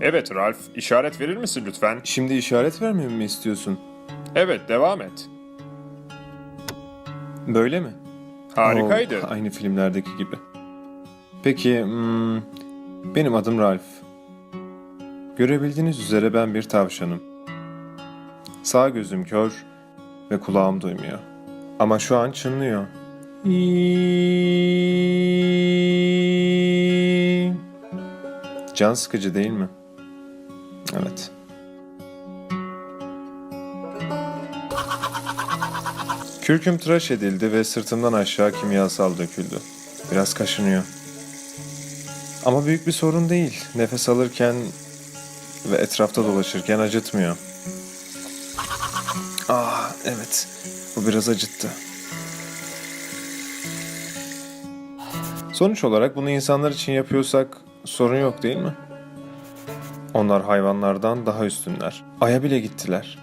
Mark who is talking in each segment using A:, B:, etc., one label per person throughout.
A: Evet Ralph, işaret verir misin lütfen?
B: Şimdi işaret vermemi mi istiyorsun?
A: Evet, devam et.
B: Böyle mi?
A: Harikaydı.
B: Oo, aynı filmlerdeki gibi. Peki, hmm, benim adım Ralph. Görebildiğiniz üzere ben bir tavşanım. Sağ gözüm kör ve kulağım duymuyor. Ama şu an çınlıyor. Can sıkıcı değil mi? Evet. Kürküm tıraş edildi ve sırtımdan aşağı kimyasal döküldü. Biraz kaşınıyor. Ama büyük bir sorun değil. Nefes alırken ve etrafta dolaşırken acıtmıyor. Ah evet. Bu biraz acıttı. Sonuç olarak bunu insanlar için yapıyorsak sorun yok değil mi? Onlar hayvanlardan daha üstünler. Ay'a bile gittiler.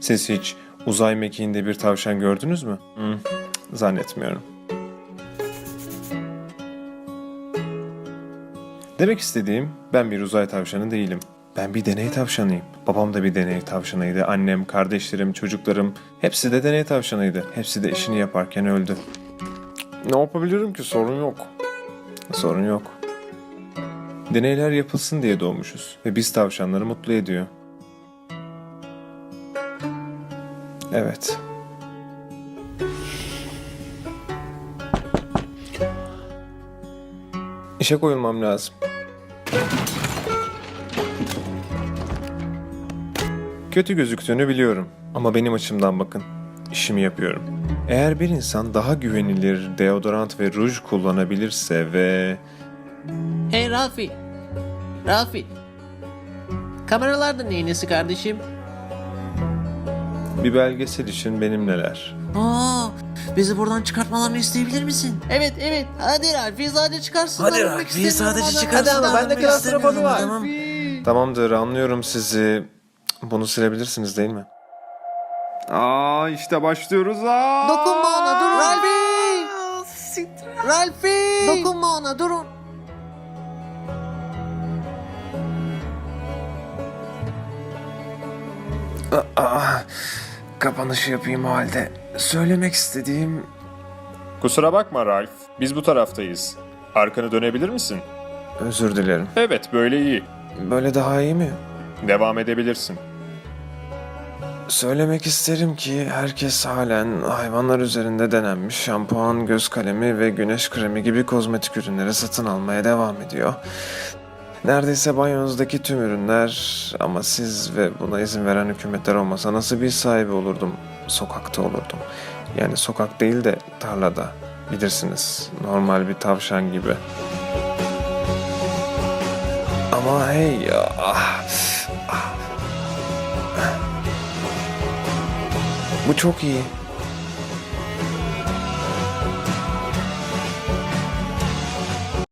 B: Siz hiç uzay mekiğinde bir tavşan gördünüz mü? Hı, zannetmiyorum. Demek istediğim ben bir uzay tavşanı değilim. Ben bir deney tavşanıyım. Babam da bir deney tavşanıydı. Annem, kardeşlerim, çocuklarım hepsi de deney tavşanıydı. Hepsi de işini yaparken öldü. Ne yapabilirim ki sorun yok. Sorun yok. Deneyler yapılsın diye doğmuşuz ve biz tavşanları mutlu ediyor. Evet. İşe koyulmam lazım. Kötü gözüktüğünü biliyorum ama benim açımdan bakın. İşimi yapıyorum. Eğer bir insan daha güvenilir deodorant ve ruj kullanabilirse ve
C: Hey Rafi. Rafi. Kameralarda neyin nesi kardeşim?
B: bir belgesel için benim neler.
C: Aa, bizi buradan çıkartmalarını isteyebilir misin? Evet evet. Hadi Rafi sadece çıkarsınlar.
D: Hadi Rafi, sadece
C: adam.
D: çıkarsınlar.
C: Hadi ama bende
D: istemiyorum
C: klastrofonu var.
D: adamım.
B: Tamamdır anlıyorum sizi. Bunu silebilirsiniz değil mi? Aa işte başlıyoruz. Aa!
C: Dokunma ona dur Ralfi. Ralfi. Dokunma ona durun.
B: Aa, kapanışı yapayım o halde. Söylemek istediğim...
A: Kusura bakma Ralph, biz bu taraftayız. Arkanı dönebilir misin?
B: Özür dilerim.
A: Evet, böyle iyi.
B: Böyle daha iyi mi?
A: Devam edebilirsin.
B: Söylemek isterim ki herkes halen hayvanlar üzerinde denenmiş şampuan, göz kalemi ve güneş kremi gibi kozmetik ürünleri satın almaya devam ediyor. Neredeyse banyonuzdaki tüm ürünler ama siz ve buna izin veren hükümetler olmasa nasıl bir sahibi olurdum? Sokakta olurdum. Yani sokak değil de tarlada. Bilirsiniz normal bir tavşan gibi. Ama hey ya. ah, ah. Bu çok iyi.